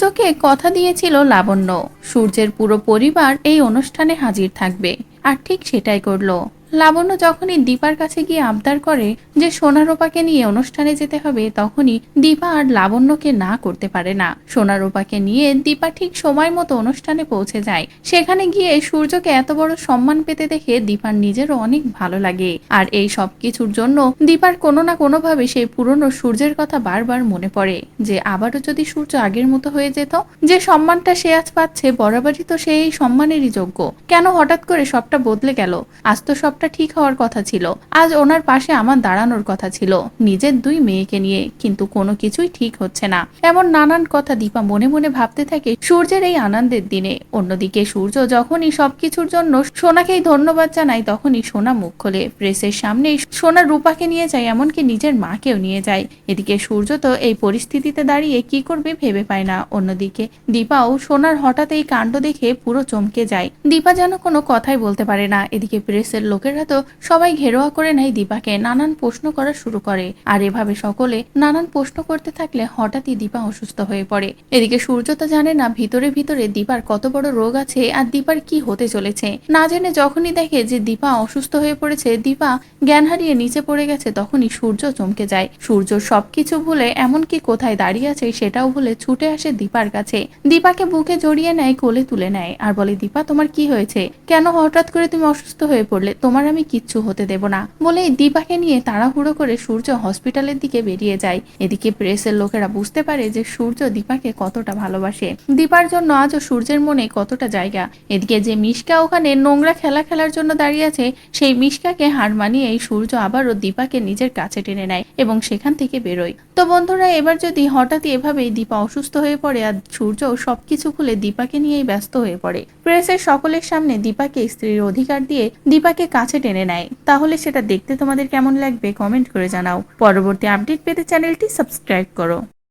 সূর্যকে কথা দিয়েছিল লাবণ্য। সূর্যের পুরো পরিবার এই অনুষ্ঠানে হাজির থাকবে। আর ঠিক সেটাই করল। লাবণ্য যখনই দীপার কাছে গিয়ে আবদার করে যে সোনারোপাকে নিয়ে অনুষ্ঠানে যেতে হবে, তখনই দীপা আর লাবণ্যকে না করতে পারে না। সোনারোপাকে নিয়ে দীপা ঠিক সময় মতো অনুষ্ঠানে পৌঁছে যায়। সেখানে গিয়ে সূর্যকে এত বড় সম্মান পেতে দেখে দীপার নিজেরও অনেক ভালো লাগে। আর এই সব কিছুর জন্য দীপার কোনো না কোনোভাবে সেই পুরনো সূর্যের কথা বারবার মনে পড়ে। যে আবারও যদি সূর্য আগের মতো হয়ে যেত, যে সম্মানটা সে আজ পাচ্ছে, বরাবরই তো সে এই সম্মানেরই যোগ্য। কেন হঠাৎ করে সবটা বদলে গেল? আজ তো সবটা ঠিক হওয়ার কথা ছিল। আজ ওনার পাশে আমার দাঁড়ানোর কথা ছিল। নিজের দুই মেয়েকে নিয়ে কিন্তু কোনো কিছুই ঠিক হচ্ছে না। এমন নানান কথা দীপা মনে মনে ভাবতে থাকে সূর্যের এই আনন্দের দিনে। অন্যদিকে সূর্য যখনই সবকিছুর জন্য সোনাকেই ধন্যবাদ জানায়, তখনই সোনা মুখ খোলে। প্রেসের সামনে সোনা রূপাকে নিয়ে যায়, এমনকি নিজের মাকেও নিয়ে যায়। এদিকে সূর্য তো এই পরিস্থিতিতে দাঁড়িয়ে কি করবে ভেবে পায় না। অন্যদিকে দীপাও সোনার হঠাৎ এই কাণ্ড দেখে পুরো চমকে যায়। দীপা যেন কোনো কথাই বলতে পারে না। এদিকে প্রেসের লোকেরা তো সবাই ঘেরোয়া করে নেয় দীপাকে। নানান প্রশ্ন করা শুরু করে। আর এভাবে সকলে নানান প্রশ্ন করতে থাকলে হঠাৎই দীপা অসুস্থ হয়ে পড়ে। এদিকে সূর্য তো জানে না ভিতরে ভিতরে দীপার কত বড় রোগ আছে আর দীপার কি হতে চলেছে। না জেনে যখনই দেখে যে দীপা অসুস্থ হয়ে পড়েছে, দীপা জ্ঞান হারিয়ে নিচে পড়ে গেছে, তখনই সূর্য চমকে যায়। সূর্য সবকিছু ভুলে এমনকি কোথায় দাঁড়িয়ে আছে সেটাও ভুলে ছুটে আসে দীপার কাছে। দীপাকে বুকে জড়িয়ে নেয়, কোলে তুলে নেয়। আর বলে, দীপা, তোমার কি হয়েছে? কেন হঠাৎ করে তুমি অসুস্থ হয়ে পড়লে? তোমার আমি কিচ্ছু হতে দেব না বলে দীপাকে নিয়ে তাড়াহুড়ো করে সূর্য হসপিটালের দিকে বেরিয়ে যায়। এদিকে প্রেসের লোকেরা বুঝতে পারে যে সূর্য দীপাকে কতটা ভালোবাসে। দীপার জন্য আজও সূর্যের মনে কতটা জায়গা। এদিকে যে মিশকা ওখানে নোংরা খেলা খেলার জন্য দাঁড়িয়ে আছে, সেই মিশকাকে হার মানিয়ে এই সূর্য আবারও দীপাকে নিজের কাছে টেনে নেয় এবং সেখান থেকে বেরোয়। তো বন্ধুরা, এবার যদি হঠাৎই এভাবেই দীপা অসুস্থ হয়ে পড়ে আর সূর্য সবকিছু খুলে দীপাকে নিয়েই ব্যস্ত হয়ে পড়ে। প্রেসের সকলের সামনে দীপাকে স্ত্রীর অধিকার দিয়ে দীপাকে কাছে টেনে নেয়। তাহলে সেটা দেখতে তোমাদের কেমন লাগবে? কমেন্ট করে জানাও। পরবর্তী আপডেট পেতে চ্যানেলটি সাবস্ক্রাইব করো।